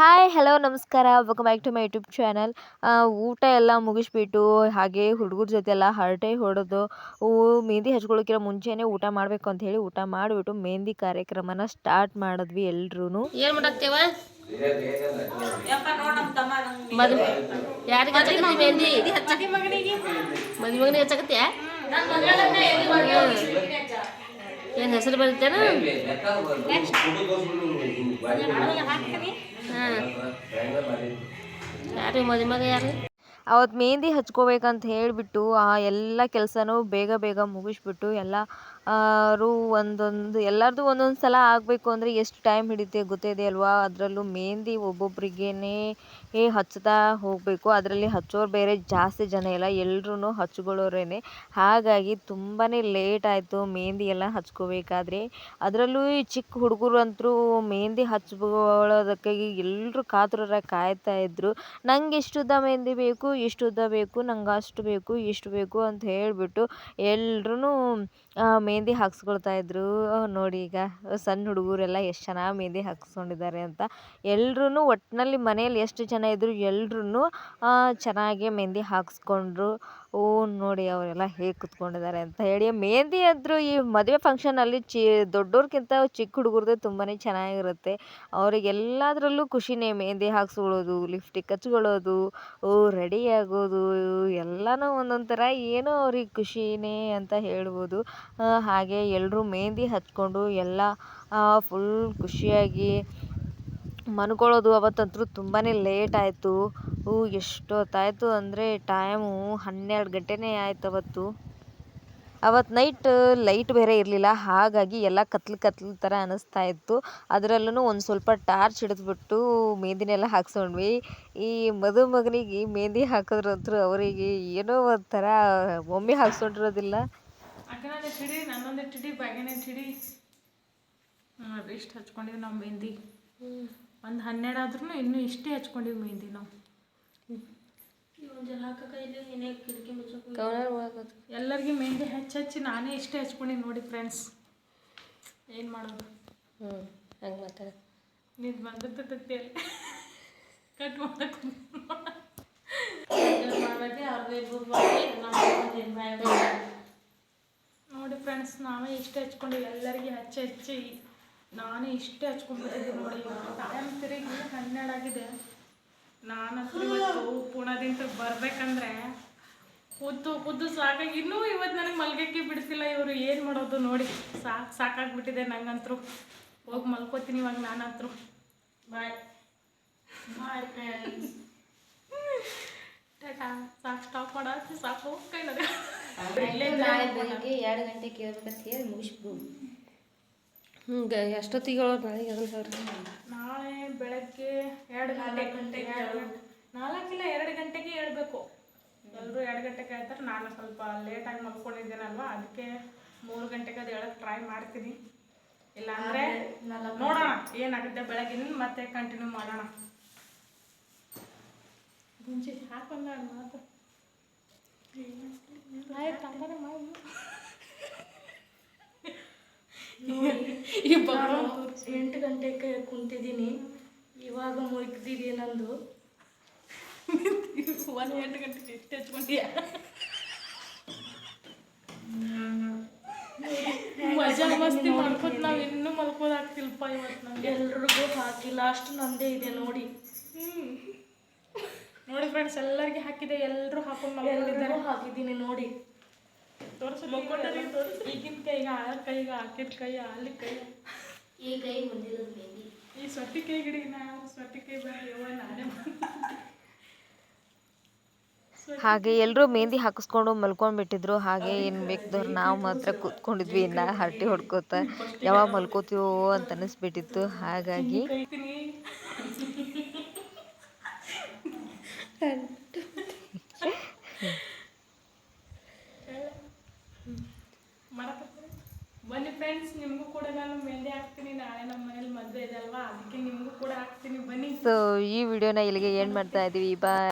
Hi hello ನಮಸ್ಕಾರ. Welcome back to my YouTube channel ಊಟ ಎಲ್ಲ ಮುಗಿಸ್ಬಿಟ್ಟು ಹಾಗೆ ಹುಡುಗರ ಜೊತೆ ಎಲ್ಲ ಹರಟೆ ಹೊಡೆದು ಮೆಹಂದಿ ಹಚ್ಕೊಳ್ಳೋಕ್ಕಿಂತ ಮುಂಚೆನೆ ಊಟ ಮಾಡಬೇಕು ಅಂತ ಹೇಳಿ ಊಟ ಮಾಡಿಬಿಟ್ಟು ಮೆಹಂದಿ ಕಾರ್ಯಕ್ರಮನ ಸ್ಟಾರ್ಟ್ ಮಾಡಿದ್ವಿ ಎಲ್ರೂ ಏನ್ ಮಾಡತ್ತೇವ ಮದ್ವೆ. ಮಗನಿಗೆ. ಹಚ್ಚಕತ್ತೀಯ? ಏನ್ ಹೆಸರು ಬರ್ತೇನ? ಯಾರು ಮದುವೆ ಮಗ ಯಾರು? ಅವತ್ತು ಮೆಹಂದಿ ಹಚ್ಕೋಬೇಕಂತ ಹೇಳಿಬಿಟ್ಟು, ಆ ಎಲ್ಲ ಕೆಲಸನೂ ಬೇಗ ಬೇಗ ಮುಗಿಸ್ಬಿಟ್ಟು, ಎಲ್ಲ ರು ಒಂದೊಂದು ಎಲ್ಲರದ್ದು ಒಂದೊಂದು ಸಲ ಆಗಬೇಕು ಅಂದರೆ ಎಷ್ಟು ಟೈಮ್ ಹಿಡಿತೆ ಗೊತ್ತಿದೆ ಅಲ್ವಾ? ಅದರಲ್ಲೂ ಮೆಹೆಂದಿ ಒಬ್ಬೊಬ್ರಿಗೇ ಹಚ್ತಾ ಹೋಗಬೇಕು. ಅದರಲ್ಲಿ ಹಚ್ಚೋರು ಬೇರೆ ಜಾಸ್ತಿ ಜನ ಇಲ್ಲ ಎಲ್ರೂ ಹಚ್ಕೊಳ್ಳೋರೇ ಹಾಗಾಗಿ ತುಂಬಾ ಲೇಟ್ ಆಯಿತು ಮೆಹೆಂದಿ ಎಲ್ಲ ಹಚ್ಕೋಬೇಕಾದ್ರೆ. ಅದರಲ್ಲೂ ಈ ಚಿಕ್ಕ ಹುಡುಗರು ಅಂತೂ ಮೆಹೆಂದಿ ಹಚ್ಕೊಳ್ಳೋದಕ್ಕಾಗಿ ಎಲ್ಲರೂ ಕಾತುರರಾಗಿ ಕಾಯ್ತಾ ಇದ್ದರು ನಂಗೆ ಇಷ್ಟುದ್ದ ಮೆಹೆಂದಿ ಬೇಕು ಇಷ್ಟು ಉದ್ದ ಬೇಕು, ನಂಗೆ ಅಷ್ಟು ಬೇಕು, ಇಷ್ಟು ಬೇಕು ಅಂತ ಹೇಳಿಬಿಟ್ಟು ಎಲ್ರೂ ಮೆಹಂದಿ ಹಾಕ್ಸ್ಕೊಳ್ತಾ ಇದ್ರು. ನೋಡಿ ಈಗ ಸಣ್ಣ ಹುಡುಗರೆಲ್ಲ ಎಷ್ಟು ಚೆನ್ನಾಗಿ ಮೆಹಂದಿ ಹಾಕ್ಸ್ಕೊಂಡಿದ್ದಾರೆ ಅಂತ. ಎಲ್ರೂ ಒಟ್ಟಿನಲ್ಲಿ ಮನೇಲಿ ಎಷ್ಟು ಜನ ಇದ್ದರು ಎಲ್ರೂ ಚೆನ್ನಾಗಿ ಮೆಹಂದಿ ಹಾಕ್ಸ್ಕೊಂಡ್ರು. ಓ, ನೋಡಿ ಅವರೆಲ್ಲ ಹೇಗೆ ಕುತ್ಕೊಂಡಿದ್ದಾರೆ ಅಂತ ಹೇಳಿ. ಮೆಹೆಂದಿ ಅಂದರೂ ಈ ಮದುವೆ ಫಂಕ್ಷನಲ್ಲಿ ಚಿ ದೊಡ್ಡೋರ್ಗಿಂತ ಚಿಕ್ಕ ಹುಡುಗರದ್ದೇ ತುಂಬಾ ಚೆನ್ನಾಗಿರುತ್ತೆ. ಅವರಿಗೆಲ್ಲದರಲ್ಲೂ ಖುಷಿನೇ ಮೆಹಂದಿ ಹಾಕ್ಸ್ಕೊಳ್ಳೋದು ಲಿಪ್ಸ್ಟಿಕ್ ಹಚ್ಕೊಳ್ಳೋದು ಓ ರೆಡಿ ಆಗೋದು, ಎಲ್ಲನೂ ಒಂದೊಂದು ಥರ ಏನೋ ಅವ್ರಿಗೆ ಖುಷಿನೇ ಅಂತ ಹೇಳ್ಬೋದು. ಹಾಗೆ ಎಲ್ಲರೂ ಮೆಹಂದಿ ಹಚ್ಕೊಂಡು ಎಲ್ಲ ಫುಲ್ ಖುಷಿಯಾಗಿ ಮನ್ಕೊಳ್ಳೋದು ಅವತ್ತಂತೂ ತುಂಬಾ ಲೇಟ್ ಆಯಿತು. ಎಷ್ಟೊತ್ತಾಯಿತು ಅಂದರೆ ಟೈಮು ಹನ್ನೆರಡು ಗಂಟೆನೇ ಆಯ್ತು ಅವತ್ತು. ಅವತ್ತು ನೈಟ್ ಲೈಟ್ ಬೇರೆ ಇರಲಿಲ್ಲ ಹಾಗಾಗಿ ಎಲ್ಲ ಕತ್ಲು ಕತ್ಲು ಥರ ಅನ್ನಿಸ್ತಾ ಇತ್ತು. ಅದರಲ್ಲೂ ಒಂದು ಸ್ವಲ್ಪ ಟಾರ್ಚ್ ಹಿಡಿದ್ಬಿಟ್ಟು ಮೆಹಂದಿನೆಲ್ಲ ಹಾಕ್ಸ್ಕೊಂಡ್ವಿ. ಈ ಮದುಮಗನಿಗೆ ಮೆಹಂದಿ ಹಾಕಿದ್ರಂತೂ ಅವರಿಗೆ ಏನೋ ಒಂಥರ ಒಮ್ಮೆ ಹಾಕ್ಸ್ಕೊಂಡಿರೋದಿಲ್ಲ. ಹಚ್ಕೊಂಡಿವಿ ನಾವು ಮೆಹಂದಿ. ಒಂದು ಹನ್ನೆರಡು ಆದ್ರೂ ಇನ್ನೂ ಇಷ್ಟೇ ಹಚ್ಕೊಂಡಿವಿ ಮೆಹಂದಿ ನಾವು. ಎಲ್ಲರಿಗೂ ಮೆಹಂದಿ ಹಚ್ಚಿ ಹಚ್ಚಿ ನಾನೇ ಇಷ್ಟೇ ಹಚ್ಕೊಂಡಿನಿ ನೋಡಿ ಫ್ರೆಂಡ್ಸ್ ಏನು ಮಾಡೋದು? ಹ್ಞೂ ಹಂಗೆ ಮಾತಾಡ. ನಿಂದು ಬಂದಿರ್ತೈತಿ ಅಲ್ಲಿ. ಕಟ್ ಮಾಡಕ್ಕೆ ನೋಡಿ ಫ್ರೆಂಡ್ಸ್ ನಾವೇ ಇಷ್ಟೇ ಹಚ್ಕೊಂಡಿವಿ. ಎಲ್ಲರಿಗೆ ಹಚ್ಚಿ ಹಚ್ಚಿ. ನಾನೇ ಇಷ್ಟೇ ಹಚ್ಕೊಂಡ್ಬಿಟ್ಟಿದ್ದೆ ನೋಡಿ ಟೈಮ್ ತಿರುಗಿ ಹನ್ನೆರಡು ಆಗಿದೆ. ನಾನಂತೂ ಇವತ್ತು ಪುಣದಿಂದ ಬರ್ಬೇಕಂದ್ರೆ ಕೂತು ಕೂತು ಸಾಕಾಗಿ ಇನ್ನೂ ಇವತ್ತು ನನಗೆ ಮಲ್ಗಕ್ಕೆ ಬಿಡಿಸಿಲ್ಲ ಇವರು. ಏನು ಮಾಡೋದು ನೋಡಿ. ಸಾಕು ಸಾಕಾಗ್ಬಿಟ್ಟಿದೆ ನಂಗಂತ್ರು. ಹೋಗಿ ಮಲ್ಕೋತೀನಿ ಇವಾಗ ನಾನಂತರು. ಬಾಯ್ ಬಾಯ್ ಫ್ರೆಂಡ್ಸ್ ಟಾಟಾ ಸಾಕು ಸ್ಟಾಪ್ ಮಾಡಿ. ಸಾಕು. ಹೋಗ್ತಾ ಇಲ್ಲ ಬೆಳಿಗ್ಗೆ ಎರಡು ಗಂಟೆಗೆ ಕೇಳ್ಬೇಕಂತ ಹೇಳಿ ಮುಗಿಸ್ಬಿಡು ಹ್ಞೂ ಎಷ್ಟೊತ್ತಿಗೆ ಹೇಳೋರು ನಾಳೆ ಅದನ್ನ ಹೇಳ್ರಿ ನಾಳೆ ಬೆಳಗ್ಗೆ ಎರಡು ಗಂಟೆಗೆ ನಾಲ್ಕಿಲ್ಲ ಎರಡು ಗಂಟೆಗೆ ಹೇಳ್ಬೇಕು. ಎಲ್ಲರೂ ಎರಡು ಗಂಟೆಗೆ ಹೇಳ್ತಾರೆ ನಾನು ಸ್ವಲ್ಪ ಲೇಟಾಗಿ ಮಲ್ಕೊಂಡಿದ್ದೇನಲ್ವ ಅದಕ್ಕೆ ಮೂರು ಗಂಟೆಗೆ ಅದು ಹೇಳಕ್ಕೆ ಟ್ರೈ ಮಾಡ್ತೀನಿ. ಇಲ್ಲ ಅಂದರೆ ನೋಡೋಣ ಏನಾಗುತ್ತೆ ಬೆಳಗ್ಗೆ ಮತ್ತೆ ಕಂಟಿನ್ಯೂ ಮಾಡೋಣ. ಗುಂಜಿ ಹಾಕೊಂಡ ಮಾತು ಆಯ್ತು ಹಂಗಾರೆ ಮಾಡು. ಈ ಬರೋ ಎಂಟು ಗಂಟೆಗೆ ಕುಂತಿದ್ದೀನಿ. ಇವಾಗ ಮುಗಿದಿದೆ ನಂದು. ಒಂದು ಎಂಟು ಗಂಟೆಗೆ ಎಷ್ಟು ಹಚ್ಕೊಂಡಿಯ ಮಜಾ ಮಸ್ತಿ ಮಾಡ್ಕೊತ ನಾವು ಇನ್ನೂ ಮಲ್ಕೋದಾಗ್ತಿಲ್ಪ ಇವತ್ತು ನಮಗೆ ಎಲ್ರಿಗೂ ಹಾಕಿ ಲಾಸ್ಟ್ ನಂದೇ ಇದೆ ನೋಡಿ. ನೋಡಿ ಫ್ರೆಂಡ್ಸ್ ಎಲ್ಲರಿಗೆ ಹಾಕಿದೆ. ಎಲ್ಲರೂ ಹಾಕೊಂಡು ಮಲ್ಕೊಂಡಿದ್ದಾರೆ. ಹಾಕಿದ್ದೀನಿ ನೋಡಿ. ತೋರಿಸು ಮಲ್ಕೊಂಡಾರೆ ತೋರಿಸಿ. ಈಗಿನ ಕೈಗೆ ಆ ಕೈಗೆ ಹಾಕಿದ ಕೈ ಅಲ್ಲಿ ಕೈ ಕೈ ಬಂದಿರೋದು ಬೇಬಿ ಈ ಸೊಟ್ಟಿ ಕೈ ಗಿಡ ನಾವು ಸೊಟ್ಟಿ ಕೈ ಬೇಡ ನಾನೇ ಹಾಗೆ ಎಲ್ಲರೂ ಮೆಹಂದಿ ಹಾಕಿಸ್ಕೊಂಡು ಮಲ್ಕೊಂಡ್ಬಿಟ್ಟಿದ್ರು. ಹಾಗೆ ಏನು ಬೇಕಿದ್ರು ನಾವು ಮಾತ್ರ ಕೂತ್ಕೊಂಡಿದ್ವಿ. ಇನ್ನು ಹರಟಿ ಹೊಡ್ಕೋತ ಯಾವಾಗ ಮಲ್ಕೋತೀವೋ ಅಂತ ಅನಿಸ್ಬಿಟ್ಟಿತ್ತು. ಹಾಗಾಗಿ ಫ್ರೆಂಡ್ಸ್ ನಿಮಗೂ ಕೂಡ ನಾನು ಮೆಹಂದಿ ಹಾಕ್ತೀನಿ. ನಾಳೆ ನಮ್ಮ ಮನೇಲಿ ಮದುವೆ ಇದೆ ಅಲ್ವಾ? ಅದಕ್ಕೆ ನಿಮಗೂ ಕೂಡ ಹಾಕ್ತೀನಿ. ಬನ್ನಿ. ಸೊ ಈ ವಿಡಿಯೋನ ಇಲ್ಲಿಗೆ ಏನು ಮಾಡ್ತಾ ಇದ್ದೀವಿ ಬಾಯ್